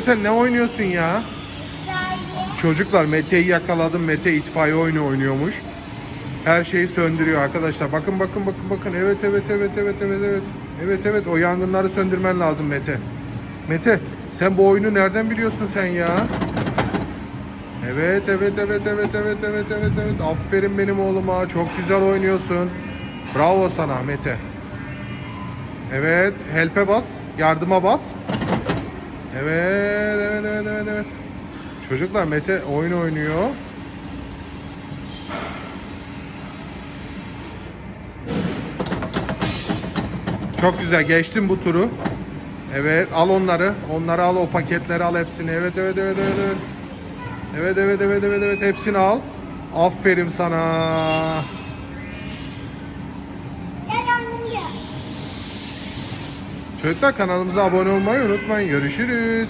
Sen ne oynuyorsun ya? Çocuklar Mete'yi yakaladım. Mete itfaiye oyunu oynuyormuş. Her şeyi söndürüyor arkadaşlar. Bakın bakın bakın bakın. Evet evet evet evet evet evet. Evet evet o yangınları söndürmen lazım Mete. Mete sen bu oyunu nereden biliyorsun sen ya? Evet evet evet evet evet evet evet evet. Aferin benim oğluma. Çok güzel oynuyorsun. Bravo sana Mete. Evet, help'e bas, yardıma bas. Evet, evet, evet, evet, evet. Çocuklar Mete oyun oynuyor. Çok güzel geçtim bu turu. Evet al onları. Onları al o paketleri al hepsini. Evet evet evet evet evet. Evet evet evet evet evet hepsini al. Aferin sana. Çocuklar kanalımıza abone olmayı unutmayın. Görüşürüz.